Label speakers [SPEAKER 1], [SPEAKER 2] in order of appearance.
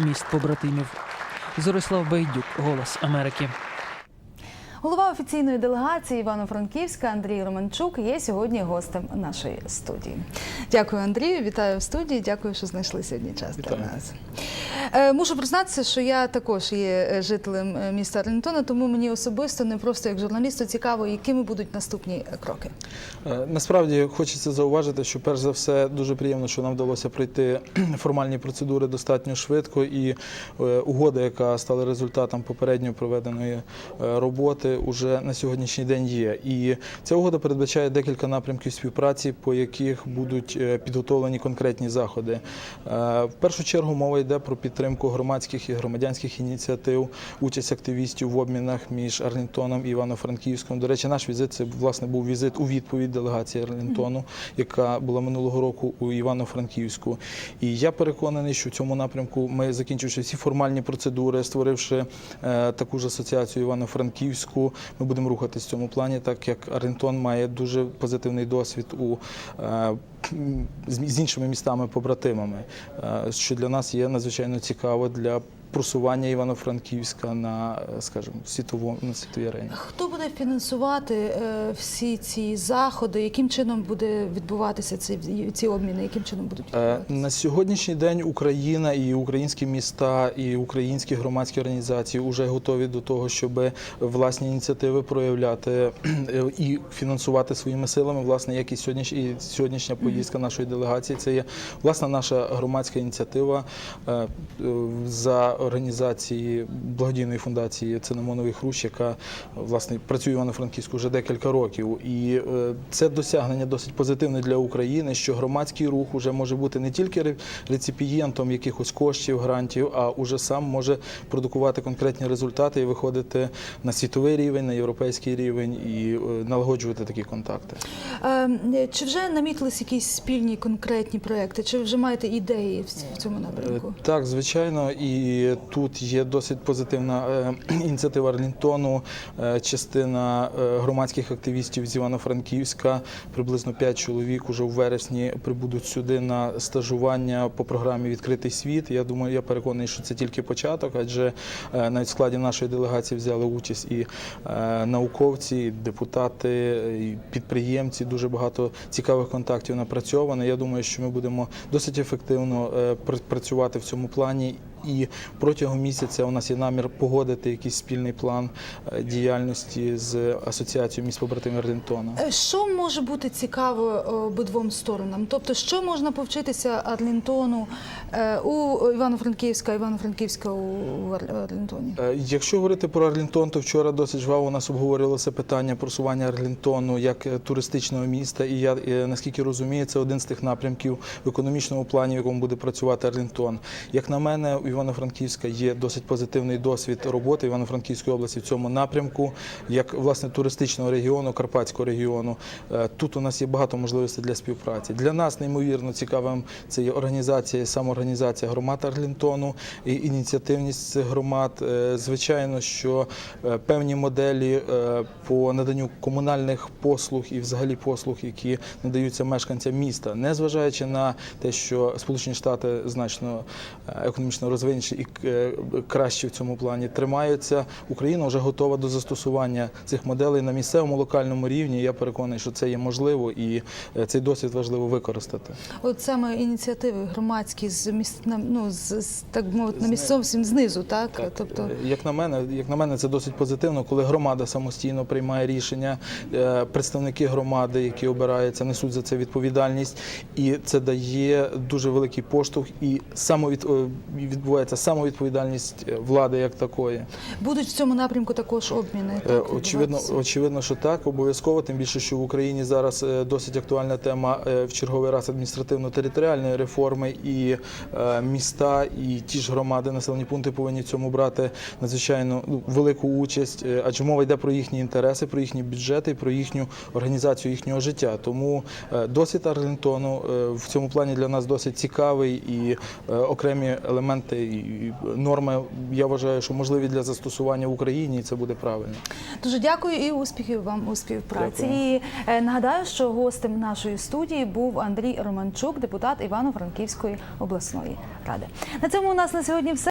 [SPEAKER 1] міст побратимів. Зорислав Байдюк, Голос Америки.
[SPEAKER 2] Голова офіційної делегації Івано-Франківська Андрій Романчук є сьогодні гостем нашої студії. Дякую, Андрію. Вітаю в студії. Дякую, що знайшли сьогодні час для нас. Е, Мушу признатися, що я також є е, жителем е, міста Арлінтона, тому мені особисто не просто як журналісту цікаво, якими будуть наступні кроки.
[SPEAKER 3] Насправді хочеться зауважити, що перш за все дуже приємно, що нам вдалося пройти формальні процедури достатньо швидко, і угода, яка стала результатом попередньо проведеної е, роботи, уже на сьогоднішній день є. І ця угода передбачає декілька напрямків співпраці, по яких будуть е, підготовлені конкретні заходи. Е, В першу чергу мова йде про підтримку громадських і громадянських ініціатив, участь активістів в обмінах між Арлінтоном і Івано-Франківськом. До речі, наш візит це власне був візит у відповідь делегації Арлінтону, яка була минулого року у Івано-Франківську. І я переконаний, що в цьому напрямку ми закінчивши всі формальні процедури, створивши е, таку ж асоціацію Івано-Франківську, ми будемо рухатись в цьому плані, так як Арентон має дуже позитивний досвід у е, з з іншими містами-побратимами, е, що для нас є надзвичайно цікаво для просування Івано-Франківська на, е, скажімо, світовому на світовій арені.
[SPEAKER 2] Хто буде фінансувати е, всі ці заходи? Яким чином буде відбуватися ці, ці обміни? Яким чином будуть
[SPEAKER 3] Е,
[SPEAKER 2] відбуватися?
[SPEAKER 3] На сьогоднішній день Україна і українські міста, і українські громадські організації вже готові до того, щоб власні ініціативи проявляти і фінансувати своїми силами. Власне, як і сьогоднішня, і сьогоднішня поїздка нашої делегації. Це є власна наша громадська ініціатива за організації благодійної фундації Цинамоновий хрущ, яка власне працює в Івано-Франківську вже декілька років. І е, це досягнення досить позитивне для України, що громадський рух уже може бути не тільки ре- реципієнтом якихось коштів, грантів, а уже сам може продукувати конкретні результати і виходити на світовий рівень, на європейський рівень і е, налагоджувати такі контакти.
[SPEAKER 2] Е, Чи вже намітились якісь спільні конкретні проекти? Чи вже маєте ідеї в- цьому напрямку?
[SPEAKER 3] Е, Так, звичайно, і тут є досить позитивна е, ініціатива Арлінтону. Е, Частина е, громадських активістів з Івано-Франківська, приблизно 5 чоловік, уже в вересні прибудуть сюди на стажування по програмі Відкритий світ. Я думаю, я переконаний, що це тільки початок, адже навіть в складі нашої делегації взяли участь і науковці, і депутати, і підприємці. Дуже багато цікавих контактів напрацьовано. Я думаю, що ми будемо досить ефективно працювати в цьому плані. І протягом місяця у нас є намір погодити якийсь спільний план е, діяльності з асоціацією міст побратимів Арлінтона.
[SPEAKER 2] Е, Що може бути цікаво е, обидвом сторонам? Тобто, що можна повчитися Арлінтону у Івано-Франківська, Івано-Франківська у Арлінтоні?
[SPEAKER 3] Е, Якщо говорити про Арлінтон, то вчора досить жваво у нас обговорювалося питання просування Арлінтону як е, туристичного міста. І я е, наскільки розумію, це один з тих напрямків в економічному плані, в якому буде працювати Арлінтон. Як на мене, у Івано-Франківська є досить позитивний досвід роботи Івано-Франківської області в цьому напрямку, як власне туристичного регіону, Карпатського регіону. Е, Тут у нас є багато можливостей для співпраці. Для нас неймовірно цікавим це є організація, самоорганізація громад Арлінтону і ініціативність громад. Е, Звичайно, що е, певні моделі е, по наданню комунальних послуг і взагалі послуг, які надаються мешканцям міста, незважаючи на те, що Сполучені Штати значно економічно розвинені і краще в цьому плані тримаються. Україна вже готова до застосування цих моделей на місцевому локальному рівні. Я переконаний, що це є можливо, і цей досвід важливо використати.
[SPEAKER 2] От саме ініціативи громадські з міст на- ну, з, з так мовити на місцевості знизу, так? Тобто
[SPEAKER 3] Е, Як на мене, як на мене, це досить позитивно, коли громада самостійно приймає рішення, е, представники громади, які обираються, несуть за це відповідальність, і це дає дуже великий поштовх, і самовід, е, відбувається самовідповідальність е, влади як такої.
[SPEAKER 2] будуть в цьому напрямку також обміни.
[SPEAKER 3] Е,
[SPEAKER 2] Так,
[SPEAKER 3] Очевидно, очевидно, що так, обов'язково, тим більше, що в Україні зараз е, досить актуальна тема е, в черговий раз адміністративно-територіальної реформи, і е, міста, і ті ж громади, населені пункти повинні в цьому брати надзвичайно ну, велику участь, е, адже мова йде про їхні інтереси, про їхні бюджети, про їхню організацію їхнього життя. Тому е, досвід Арлінтону е, в цьому плані для нас досить цікавий і е, окремі елементи і норми, я вважаю, що можливі для застосування в Україні, і це буде правильно.
[SPEAKER 2] Дуже дякую і успіхів вам у співпраці.
[SPEAKER 3] Дякую.
[SPEAKER 2] І е, нагадаю, що гостем нашої студії був Андрій Романчук, депутат Івано-Франківської обласної ради. На цьому у нас на сьогодні все.